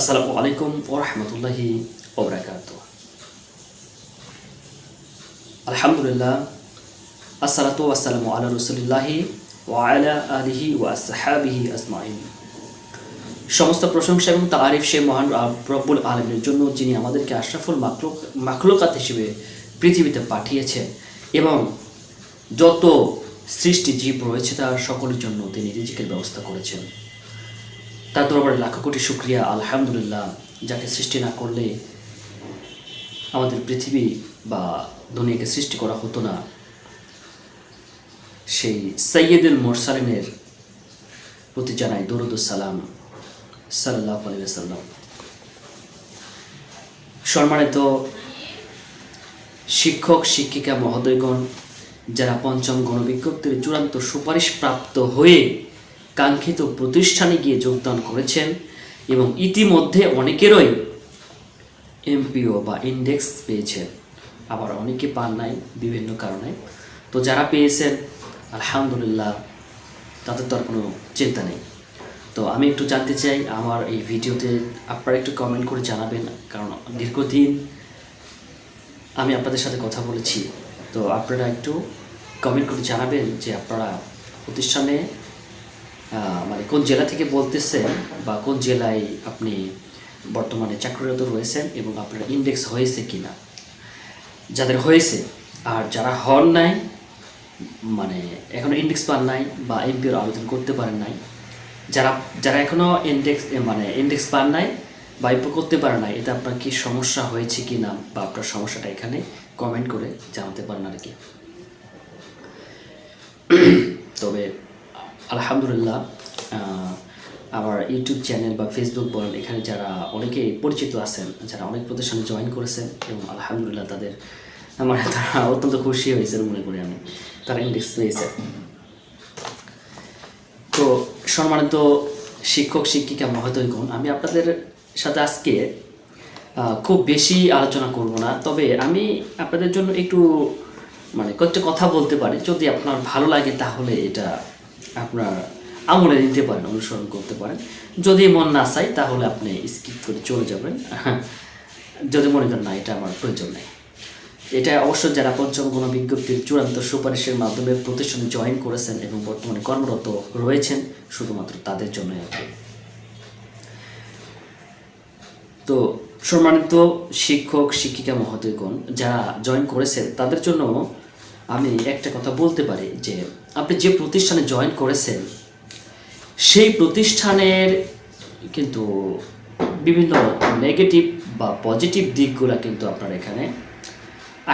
আসসালামু আলাইকুম ওরহমতুল্লাহি ওবরাকাত আলহামদুলিল্লাহ, আসসালাতু আসসালামু আলা রসুলিল্লাহি ওয়ালা আলিহি ওয়া সাহাবিহি আজমাইন। সমস্ত প্রশংসা এবং তারিফ সে মহান রব্বুল আলমের জন্য যিনি আমাদেরকে আশরাফুল মাকলুক মাকলুকাত হিসেবে পৃথিবীতে পাঠিয়েছেন এবং যত সৃষ্টি জীব রয়েছে তার সকলের জন্য তিনি রিজিকের ব্যবস্থা করেছেন। তার দরবারে লাখো কোটি শুক্রিয়া, আলহামদুলিল্লাহ, যাকে সৃষ্টি না করলে আমাদের পৃথিবী বা দুনিয়াকে সৃষ্টি করা হতো না। সেই সৈয়দুল মোরসালিনের প্রতি জানাই দরুদুসালাম সাল্লাহ আলিয়াল্লাম সম্মানিত শিক্ষক, শিক্ষিকা, মহোদয়গণ, যারা পঞ্চম গণবিজ্ঞপ্তির চূড়ান্ত সুপারিশ প্রাপ্ত হয়ে কাঙ্ক্ষিত প্রতিষ্ঠানে গিয়ে যোগদান করেছেন এবং ইতিমধ্যে অনেকেরই এমপিও বা ইন্ডেক্স পেয়েছেন। আবার অনেকে পান নাই বিভিন্ন কারণে। তো যারা পেয়েছেন, আলহামদুলিল্লাহ, তাদের তো আর কোনো চিন্তা নেই। তো আমি একটু জানতে চাই, আমার এই ভিডিওতে আপনারা একটু কমেন্ট করে জানাবেন, কারণ দীর্ঘদিন আমি আপনাদের সাথে কথা বলেছি। তো আপনারা একটু কমেন্ট করে জানাবেন যে আপনারা প্রতিষ্ঠানে মানে কোন জেলা থেকে বলতেছেন বা কোন জেলায় আপনি বর্তমানে চাকরিরত রয়েছেন এবং আপনার ইন্ডেক্স হয়েছে কিনা? যাদের হয়েছে, আর যারা হন নাই মানে এখনও ইন্ডেক্স পান নাই বা এমপিওর আবেদন করতে পারেন নাই, যারা যারা এখনও ইন্ডেক্স মানে ইন্ডেক্স পান নাই বা এমপিও করতে পারেন নাই এটা আপনার কি সমস্যা হয়েছে কি না বা আপনার সমস্যাটা এখানে কমেন্ট করে জানাতে পারেন আর কি। তবে আলহামদুলিল্লাহ আমার ইউটিউব চ্যানেল বা ফেসবুক বলেন, এখানে যারা অনেকে পরিচিত আছেন, যারা অনেক প্রতিষ্ঠানে জয়েন করেছেন, এবং আলহামদুলিল্লাহ তাদের, আমার তারা অত্যন্ত খুশি হয়েছেন মনে করি আমি, তারা ইন্ডেক্স পেয়েছে। তো সম্মানিত শিক্ষক, শিক্ষিকা, মহোদয়গণ, আমি আপনাদের সাথে আজকে খুব বেশি আলোচনা করব না, তবে আমি আপনাদের জন্য একটু মানে কয়েকটা কথা বলতে পারি, যদি আপনার ভালো লাগে তাহলে এটা আপনার আমলে নিতে পারেন, অনুসরণ করতে পারেন। যদি মন না চাই তাহলে আপনি স্কিপ করে চলে যাবেন। যদি মনে করেন না, এটা আমার প্রয়োজন নেই। এটা অবশ্য যারা পঞ্চম কোনো বিজ্ঞপ্তির চূড়ান্ত সুপারিশের মাধ্যমে প্রতিষ্ঠানে জয়েন করেছেন এবং বর্তমানে কর্মরত রয়েছেন, শুধুমাত্র তাদের জন্য তো সম্মানিত শিক্ষক, শিক্ষিকা, মহোদয়গণ, যারা জয়েন করেছেন, তাদের জন্য আমি একটা কথা বলতে পারি যে আপনি যে প্রতিষ্ঠানে জয়েন করেছেন, সেই প্রতিষ্ঠানের কিন্তু বিভিন্ন নেগেটিভ বা পজিটিভ দিকগুলো কিন্তু আপনার এখানে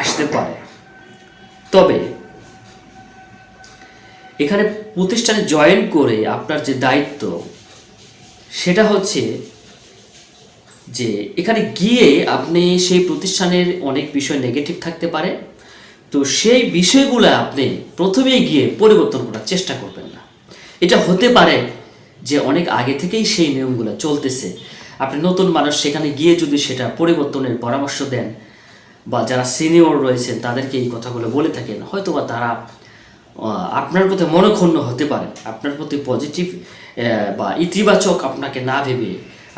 আসতে পারে। তবে এখানে প্রতিষ্ঠানে জয়েন করে আপনার যে দায়িত্ব, সেটা হচ্ছে যে এখানে গিয়ে আপনি সেই প্রতিষ্ঠানের অনেক বিষয় নেগেটিভ থাকতে পারে। তো সেই বিষয়গুলো আপনি প্রথমেই গিয়ে পরিবর্তন করার চেষ্টা করবেন না। এটা হতে পারে যে অনেক আগে থেকেই সেই নিয়মগুলো চলতেছে। আপনি নতুন মানুষ, সেখানে গিয়ে যদি সেটা পরিবর্তনের পরামর্শ দেন বা যারা সিনিয়র রয়েছেন, তাদেরকে এই কথাগুলো বলে থাকেন, হয়তোবা তারা আপনার প্রতি মনক্ষুণ্ণ হতে পারে। আপনার প্রতি পজিটিভ বা ইতিবাচক আপনাকে না ভেবে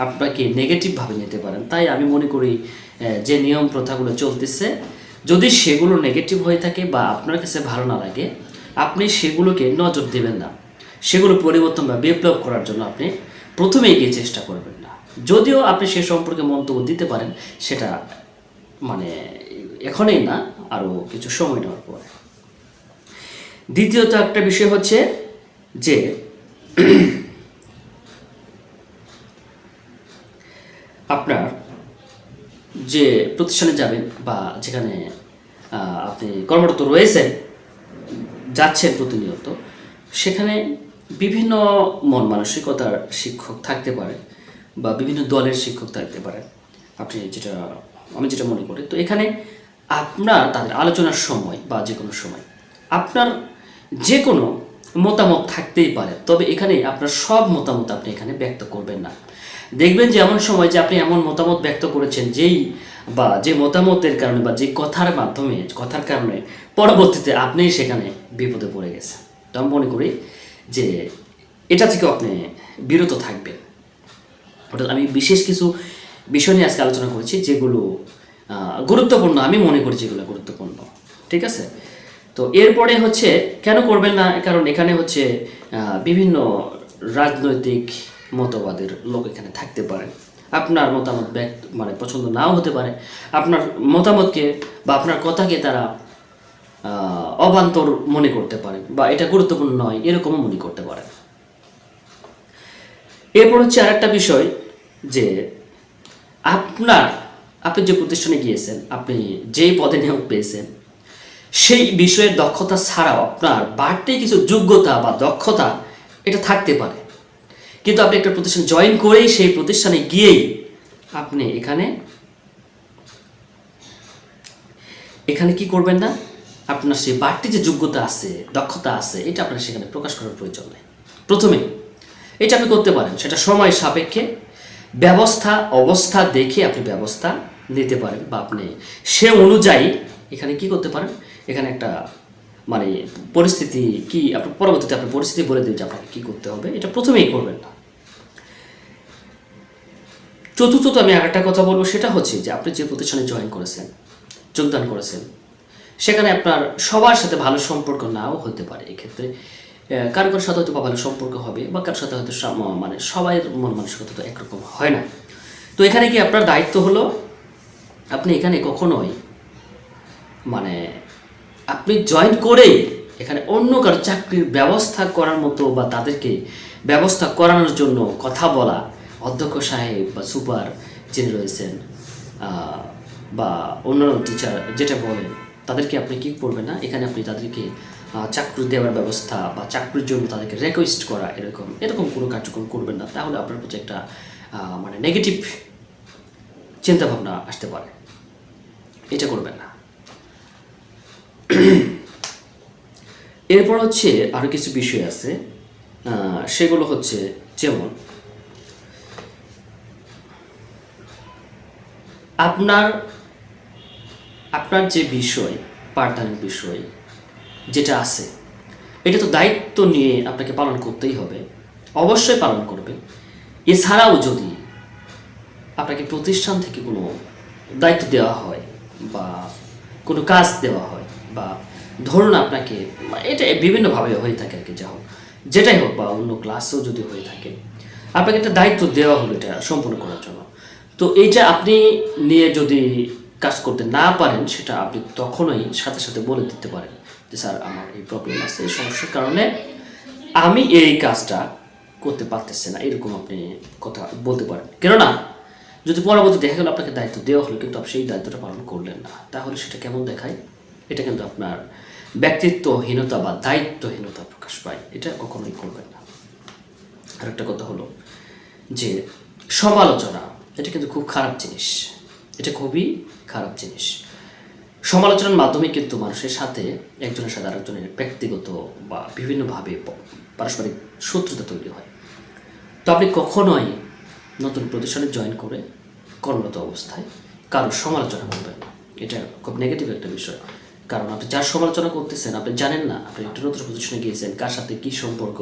আপনাকে নেগেটিভভাবে নিতে পারেন। তাই আমি মনে করি যে নিয়ম প্রথাগুলো চলতেছে যদি সেগুলো নেগেটিভ হয়ে থাকে বা আপনার কাছে ভালো না লাগে, আপনি সেগুলোকে নজর দেবেন না। সেগুলো পরিবর্তন বা বিপ্লব করার জন্য আপনি প্রথমে এগিয়ে চেষ্টা করবেন না। যদিও আপনি সে সম্পর্কে মন্তব্য দিতে পারেন, সেটা মানে এখনই না আরও কিছু সময় নেওয়ার পরে। দ্বিতীয়ত একটা বিষয় হচ্ছে যে আপনার যে প্রতিষ্ঠানে যাবেন বা যেখানে আপনি কর্মরত রয়েছেন, যাচ্ছেন প্রতিনিয়ত, সেখানে বিভিন্ন মন মানসিকতার শিক্ষক থাকতে পারে বা বিভিন্ন দলের শিক্ষক থাকতে পারে। আপনি যেটা, আমি যেটা মনে করি, তো এখানে আপনার তাদের আলোচনার সময় বা যে কোনো সময়, আপনার যে কোনো মতামত থাকতেই পারে, তবে এখানে আপনার সব মতামত আপনি এখানে ব্যক্ত করবেন না। দেখবেন যে এমন সময় যে আপনি এমন মতামত ব্যক্ত করেছেন যেই বা যে মতামতের কারণে বা যে কথার মাধ্যমে, কথার কারণে পরবর্তীতে আপনি সেখানে বিপদে পড়ে গেছেন। তো আমি মনে করি যে এটা থেকে আপনি বিরত থাকবেন। অর্থাৎ আমি বিশেষ কিছু বিষয় নিয়ে আজকে আলোচনা করেছি যেগুলো গুরুত্বপূর্ণ, আমি মনে করি যেগুলো গুরুত্বপূর্ণ। ঠিক আছে? তো এরপরে হচ্ছে কেন করবেন না? কারণ এখানে হচ্ছে বিভিন্ন রাজনৈতিক মতবাদের লোক এখানে থাকতে পারে। আপনার মতামত ব্যক্ত মানে পছন্দ নাও হতে পারে। আপনার মতামতকে বা আপনার কথাকে তারা অবান্তর মনে করতে পারে বা এটা গুরুত্বপূর্ণ নয়, এরকমও মনে করতে পারে। এরপর হচ্ছে আরেকটা বিষয় যে আপনার, আপনি যে প্রতিষ্ঠানে গিয়েছেন, আপনি যেই পদে নিয়োগ পেয়েছেন, সেই বিষয়ের দক্ষতা ছাড়াও আপনার বাড়তি কিছু যোগ্যতা বা দক্ষতা এটা থাকতে পারে। কিন্তু আপনি একটা প্রতিষ্ঠান জয়েন করেই সেই প্রতিষ্ঠানে গিয়েই আপনি এখানে এখানে কি করবেন না? আপনার সেই বাড়তি যে যোগ্যতা আছে, দক্ষতা আছে, এটা আপনার সেখানে প্রকাশ করার প্রয়োজন নেই। প্রথমে, এটা আপনি করতে পারেন। সেটা সময় সাপেক্ষে ব্যবস্থা, অবস্থা দেখে আপনি ব্যবস্থা নিতে পারেন বা আপনি সে অনুযায়ী এখানে কি করতে পারেন? এখানে একটা মানে পরিস্থিতি কি আপনার পরবর্তীতে আপনার পরিস্থিতি বলে দেবে যে আপনাকে কী করতে হবে। এটা প্রথমেই করবেন না। চতুর্থত আমি আরেকটা কথা বলব, সেটা হচ্ছে যে আপনি যে প্রতিষ্ঠানে জয়েন করেছেন, যোগদান করেছেন, সেখানে আপনার সবার সাথে ভালো সম্পর্ক নাও হতে পারে। এক্ষেত্রে কারও কারোর সাথে হয়তো ভালো সম্পর্ক হবে বা কারোর সাথে হয়তো মানে সবাই মন মানসিকতা তো একরকম হয় না। তো এখানে কি আপনার দায়িত্ব হলো? আপনি এখানে কখনোই মানে আপনি জয়েন করেই এখানে অন্য কারও চাকরির ব্যবস্থা করার মতো বা তাদেরকে ব্যবস্থা করানোর জন্য কথা বলা অধ্যক্ষ সাহেব বা সুপার যিনি রয়েছেন বা অন্যান্য টিচার যেটা বলেন, তাদেরকে আপনি কি করবেন না। এখানে আপনি তাদেরকে চাকরি দেওয়ার ব্যবস্থা বা চাকরির জন্য তাদেরকে রিকোয়েস্ট করা এরকম এরকম কোনো কার্যক্রম করবেন না। তাহলে আপনার প্রতি একটা মানে নেগেটিভ চিন্তাভাবনা আসতে পারে। এটা করবেন না। এরপর হচ্ছে আরও কিছু বিষয় আছে। সেগুলো হচ্ছে, যেমন আপনার আপনার যে বিষয় পাঠদানের বিষয়, যেটা আছে, এটা তো দায়িত্ব নিয়ে আপনাকে পালন করতেই হবে, অবশ্যই পালন করবেন। এছাড়াও যদি আপনাকে প্রতিষ্ঠান থেকে কোনো দায়িত্ব দেওয়া হয় বা কোনো কাজ দেওয়া হয় বা ধরুন আপনাকে, এটা বিভিন্নভাবে হয়ে থাকে আর কি, যা হোক, যেটাই হোক বা অন্য ক্লাসেও যদি হয়ে থাকে, আপনাকে একটা দায়িত্ব দেওয়া হলো এটা সম্পূর্ণ করার জন্য। তো এইটা আপনি নিয়ে যদি কাজ করতে না পারেন, সেটা আপনি তখনই সাথে সাথে বলে দিতে পারেন যে, স্যার, আমার এই প্রবলেম আছে, এই সমস্যার কারণে আমি এই কাজটা করতে পারতেছি না। এরকম আপনি কথা বলতে পারেন। কেননা, যদি পরবর্তী দেখা গেল আপনাকে দায়িত্ব দেওয়া হলো, কিন্তু আপনি সেই দায়িত্বটা পালন করলেন না, তাহলে সেটা কেমন দেখায়? এটা কিন্তু আপনার ব্যক্তিত্বহীনতা বা দায়িত্বহীনতা প্রকাশ পায়। এটা কখনোই করবেন না। আর একটা কথা হলো যে, সমালোচনা এটা কিন্তু খুব খারাপ জিনিস। এটা খুবই খারাপ জিনিস। সমালোচনার মাধ্যমে কিন্তু মানুষের সাথে একজনের সাথে আরেকজনের ব্যক্তিগত বা বিভিন্নভাবে পারস্পরিক শত্রুতা তৈরি হয়। তো আপনি কখনোই নতুন প্রতিষ্ঠানে জয়েন করে কর্মরত অবস্থায় কারোর সমালোচনা করবেন এটা খুব নেগেটিভ একটা বিষয়। কারণ আপনি যার সমালোচনা করতেছেন, আপনি জানেন না, আপনি একটা নতুন প্রতিষ্ঠানে গিয়েছেন, কার সাথে কী সম্পর্ক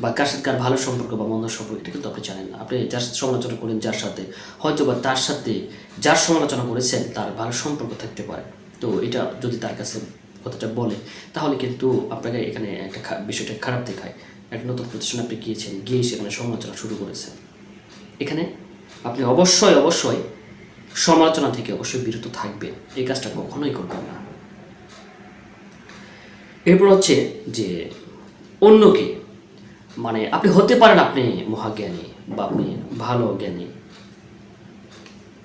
বা কার সাথে কার ভালো সম্পর্ক বা মন্দ সম্পর্ক, এটা কিন্তু আপনি জানেন না। আপনি যার সাথে সমালোচনা করেন, যার সাথে হয়তো বা তার সাথে যার সমালোচনা করেছেন, তার ভালো সম্পর্ক থাকতে পারে। তো এটা যদি তার কাছে কথাটা বলে, তাহলে কিন্তু আপনাকে এখানে একটা বিষয়টা খারাপ দেখায়। একটা নতুন প্রতিষ্ঠানে আপনি গিয়েছেন, গিয়ে সেখানে সমালোচনা শুরু করেছেন। এখানে আপনি অবশ্যই অবশ্যই সমালোচনা থেকে অবশ্যই বিরত থাকবেন। এই কাজটা কখনোই করবেন না। এরপর হচ্ছে যে অন্যকে মানে আপনি হতে পারেন আপনি মহাজ্ঞানী বা আপনি ভালো জ্ঞানী।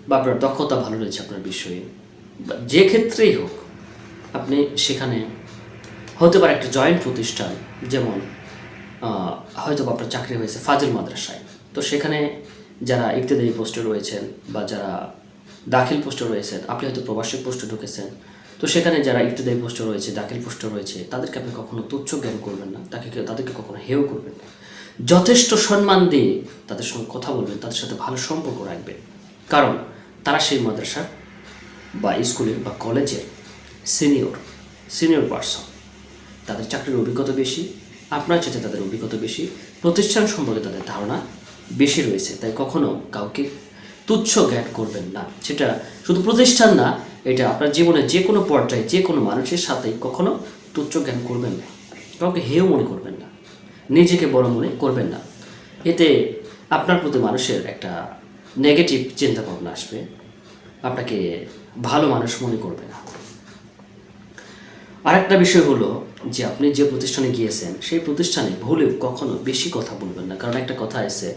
বা আপনার দক্ষতা ভালো রয়েছে আপনার বিষয়ে। যে ক্ষেত্রেই হোক, আপনি সেখানে হতে পারে একটা জয়েন্ট প্রতিষ্ঠান, যেমন হয়তো আপনার চাকরি হয়েছে ফাজিল মাদ্রাসায়। তো সেখানে যারা ইবতেদায়ী পোস্টে রয়েছেন বা যারা দাখিল পোস্টে রয়েছেন, আপনি হয়তো প্রবাসী পোস্টে ঢুকেছেন। তো সেখানে যারা ইবতেদায়ী পোস্টে রয়েছে, দাখিল পোস্টে রয়েছে, তাদেরকে আপনি কখনো তুচ্ছ জ্ঞান করবেন না, তাকে তাদেরকে কখনো হেও করবেন না। যথেষ্ট সম্মান দিয়ে তাদের সঙ্গে কথা বলবেন, তাদের সাথে ভালো সম্পর্ক রাখবেন। কারণ তারা সেই মাদ্রাসা বা স্কুলের বা কলেজের সিনিয়র সিনিয়র পার্সন। তাদের চাকরির অভিজ্ঞতা বেশি, আপনার চেয়ে তাদের অভিজ্ঞতা বেশি, প্রতিষ্ঠান সম্পর্কে তাদের ধারণা বেশি রয়েছে। তাই কখনো কাউকে তুচ্ছ জ্ঞান করবেন না। সেটা শুধু প্রতিষ্ঠান না এটা আপনার জীবনে যে কোনো পর্যায়ে, যে কোনো মানুষের সাথেই কখনো তুচ্ছ জ্ঞান করবেন না। কাউকে হেও মনে করবেন না। নিজেকে বড় মনে করবেন না। এতে আপনার প্রতি মানুষের একটা নেগেটিভ চিন্তা ভাবনা আসবে। আপনাকে ভালো মানুষ মনে করবে না। আরেকটা বিষয় হলো যে আপনি যে প্রতিষ্ঠানে গিয়েছেন, সেই প্রতিষ্ঠানে ভুলেও কখনো বেশি কথা বলবেন না। কারণ একটা কথা আছে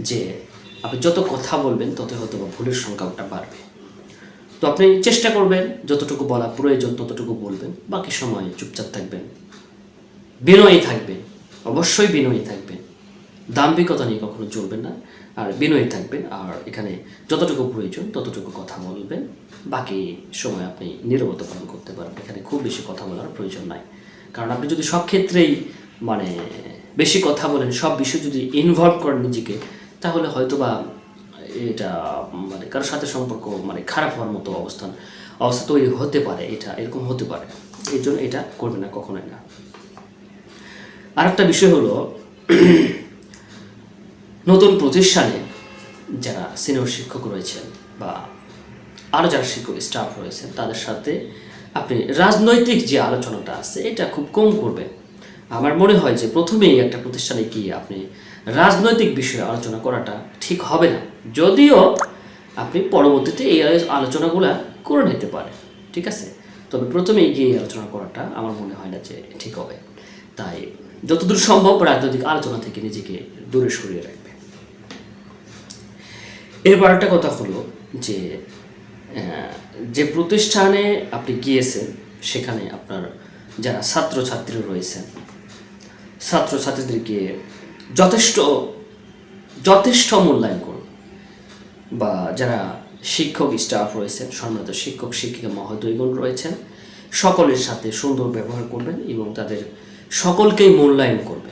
যে, আপনি যত কথা বলবেন তত হয়তো ভুলের সংখ্যাটা বাড়বে। তো আপনি চেষ্টা করবেন, যতটুকু বলা প্রয়োজন ততটুকু বলবেন, বাকি সময় চুপচাপ থাকবেন। বিনয়ী থাকবেন, অবশ্যই বিনয়ী থাকবেন। দাম্ভিকতা নিয়ে কখনো চলবেন না, আর বিনয়ী থাকবেন, আর এখানে যতটুকু প্রয়োজন ততটুকু কথা বলবেন। বাকি সময় আপনি নীরবতা পালন করতে পারবেন এখানে খুব বেশি কথা বলার প্রয়োজন নাই। কারণ আপনি যদি সব ক্ষেত্রেই মানে বেশি কথা বলেন, সব বিষয় যদি ইনভলভ করেন নিজেকে, তাহলে হয়তোবা এটা মানে কারোর সাথে সম্পর্ক মানে খারাপ হওয়ার মতো অবস্থান, অবস্থা তৈরি হতে পারে, এটা এরকম হতে পারে। এই জন্য এটা করবে না, কখনোই না। আরেকটা বিষয় হলো, নতুন প্রতিষ্ঠানে যারা সিনিয়র শিক্ষক রয়েছেন বা আরও যারা শিক্ষক স্টাফ রয়েছেন, তাদের সাথে আপনি রাজনৈতিক যে আলোচনাটা আছে, এটা খুব কম করবেন। আমার মনে হয় যে প্রথমেই একটা প্রতিষ্ঠানে গিয়ে আপনি রাজনৈতিক বিষয়ে আলোচনা করাটা ঠিক হবে না। যদিও আপনি পরবর্তীতে এই আলোচনাগুলা করে নিতে পারেন, ঠিক আছে? তবে প্রথমেই গিয়ে আলোচনা করাটা আমার মনে হয় না যে ঠিক হবে। তাই যতদূর সম্ভব রাজনৈতিক আলোচনা থেকে নিজেকে দূরে সরিয়ে রাখবে এরপর একটা কথা হলো যে যে প্রতিষ্ঠানে আপনি গিয়েছেন, সেখানে আপনার যারা ছাত্রছাত্রী রয়েছেন, ছাত্রছাত্রীদেরকে যথেষ্ট যথেষ্ট মূল্যায়ন করুন। বা যারা শিক্ষক স্টাফ রয়েছেন, সম্মানিত শিক্ষক, শিক্ষিকা, মহোদয়গণ রয়েছেন, সকলের সাথে সুন্দর ব্যবহার করবেন এবং তাদের সকলকেই মূল্যায়ন করবেন।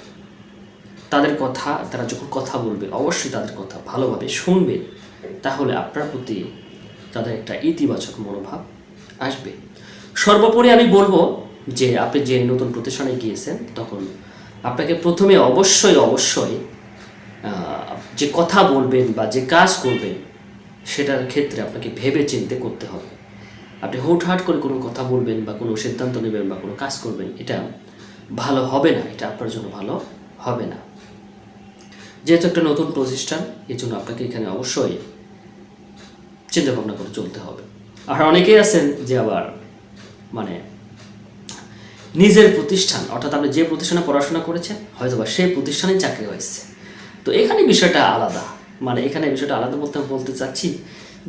তাদের কথা, তারা যখন কথা বলবে, অবশ্যই তাদের কথা ভালোভাবে শুনবে, তাহলে আপনার প্রতি তাদের একটা ইতিবাচক মনোভাব আসবে। সর্বোপরি আমি বলব যে, আপনি যে নতুন প্রতিষ্ঠানে গিয়েছেন, তখন আপনাকে প্রথমে অবশ্যই অবশ্যই যে কথা বলবেন বা যে কাজ করবেন, সেটার ক্ষেত্রে আপনাকে ভেবে চিন্তে করতে হবে। আপনি হুটহাট করে কোনো কথা বলবেন বা কোনো সিদ্ধান্ত নেবেন বা কোনো কাজ করবেন, এটা ভালো হবে না, এটা আপনার জন্য ভালো হবে না। যেহেতু একটা নতুন প্রতিষ্ঠান, এই জন্য আপনাকে এখানে অবশ্যই চিন্তা ভাবনা করে চলতে হবে। আর অনেকেই আছেন যে আবার মানে নিজের প্রতিষ্ঠান, অর্থাৎ আপনি যে প্রতিষ্ঠানে পড়াশোনা করেছেন হয়তো বা সেই প্রতিষ্ঠানেই চাকরি হয়েছে। তো এখানে বিষয়টা আলাদা। মানে এখানে বিষয়টা আলাদা বলতে বলতে চাচ্ছি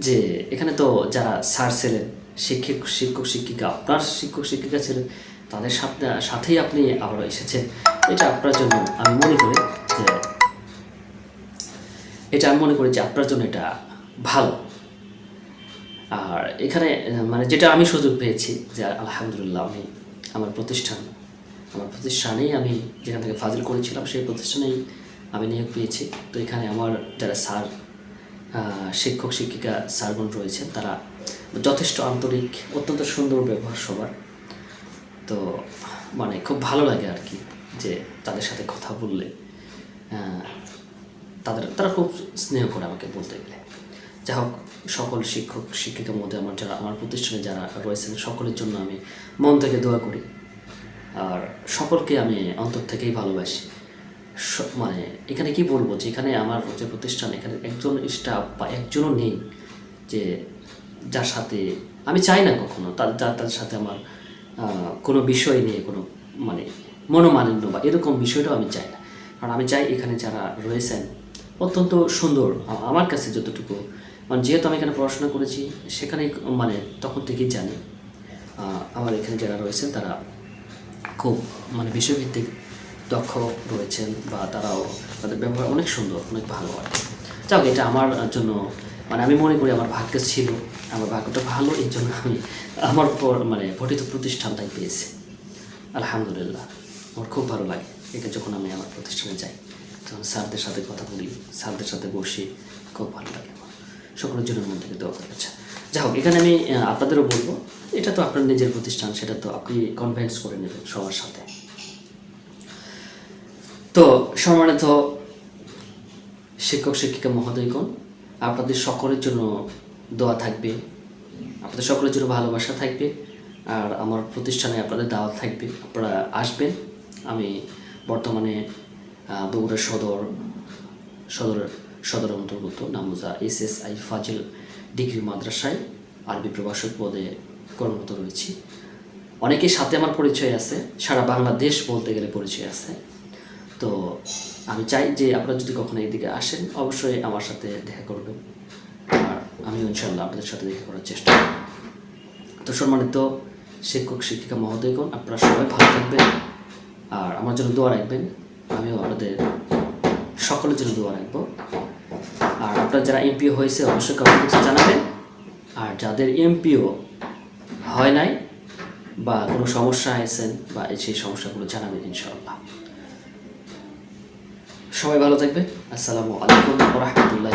যে এখানে তো যারা স্যার ছিলেন, শিক্ষক শিক্ষক শিক্ষিকা, আপনার শিক্ষক শিক্ষিকা ছিলেন, তাদের সাথে, সাথেই আপনি আবার এসেছেন। এটা আপনার জন্য আমি মনে করি যে, এটা আমি মনে করি যে আপনার জন্য এটা ভালো। আর এখানে মানে যেটা আমি সুযোগ পেয়েছি যে আলহামদুলিল্লাহ আমি আমার প্রতিষ্ঠান। আমার প্রতিষ্ঠানেই আমি যেখান থেকে ফাজিল করেছিলাম, সেই প্রতিষ্ঠানেই আমি নিয়োগ পেয়েছি। তো এখানে আমার যারা স্যার শিক্ষক, শিক্ষিকা, স্যারগণ রয়েছেন, তারা যথেষ্ট আন্তরিক, অত্যন্ত সুন্দর ব্যবহার সবার। তো মানে খুব ভালো লাগে আর কি যে তাদের সাথে কথা বললে তাদের, তারা খুব স্নেহ করে আমাকে বলতে গেলে। যাই হোক সকল শিক্ষক শিক্ষিকার মধ্যে আমার যারা, আমার প্রতিষ্ঠানে যারা রয়েছেন, সকলের জন্য আমি মন থেকে দোয়া করি। আর সকলকে আমি অন্তর থেকেই ভালোবাসি। মানে এখানে কি বলব যে, এখানে আমার যে প্রতিষ্ঠান, এখানে একজন স্টাফ বা একজনও নেই যে যার সাথে আমি চাই না কখনো, তার, যার, তার সাথে আমার কোনো বিষয় নিয়ে কোনো মানে মনোমালিন্য বা এরকম বিষয়টাও আমি চাই না। কারণ আমি চাই এখানে যারা রয়েছেন, অত্যন্ত সুন্দর আমার কাছে যতটুকু মানে যেহেতু আমি এখানে পড়াশোনা করেছি সেখানে মানে তখন থেকেই জানি। আমার এখানে যারা রয়েছেন, তারা খুব মানে বিষয়ভিত্তিক দক্ষ রয়েছেন বা তারাও তাদের ব্যবহার অনেক সুন্দর, অনেক ভালো হয় যাক, এটা আমার জন্য মানে আমি মনে করি আমার ভাগ্য ছিল, আমার ভাগ্যটা ভালো, এই জন্য আমি আমার মানে পঠিত প্রতিষ্ঠানটাই পেয়েছি। আলহামদুলিল্লাহ, আমার খুব ভালো লাগে এটা যখন আমি আমার প্রতিষ্ঠানে যাই, তখন স্যারদের সাথে কথা বলি, স্যারদের সাথে বসি, খুব ভালো লাগে আমার। সকলের জন্য মন থেকে দেওয়া করে আচ্ছা যাই হোক, এখানে আমি আপনাদেরও বলব, এটা তো আপনার নিজের প্রতিষ্ঠান, সেটা তো আপনি কনভেন্স করে নেবেন সবার সাথে। তো সম্মানিত শিক্ষক, শিক্ষিকা, মহোদয়গণ, আপনাদের সকলের জন্য দোয়া থাকবে, আপনাদের সকলের জন্য ভালোবাসা থাকবে, আর আমার প্রতিষ্ঠানে আপনাদের দাওয়াত থাকবে, আপনারা আসবেন। আমি বর্তমানে বগুড়া সদর সদর সদর অন্তর্গত নামুজা এস এস আই ফাজিল ডিগ্রি মাদ্রাসায় আরবি প্রভাষক পদে কর্মরত রয়েছি। অনেকের সাথে আমার পরিচয় আছে, সারা বাংলাদেশ বলতে গেলে পরিচয় আছে। তো আমি চাই যে আপনারা যদি কখনো এদিকে আসেন, অবশ্যই আমার সাথে দেখা করবেন। আর আমি ইনশাল্লাহ আপনাদের সাথে দেখা করার চেষ্টা করব। তো সম্মানিত শিক্ষক, শিক্ষিকা, মহোদয়গণ, আপনারা সবাই ভালো থাকবেন। আর আমার জন্য দোয়া রাখবেন। আমিও আপনাদের সকলের জন্য দোয়া রাখব। আর আপনার যারা এমপিও হয়েছে, অবশ্যই কমেন্ট বক্সে জানাবেন। আর যাদের এমপিও হয় নাই বা কোনো সমস্যা হয়েছেন বা সেই সমস্যাগুলো জানাবেন ইনশাআল্লাহ। সবাই ভালো থাকবে আসসালামু আলাইকুম রহমতুল্লাহ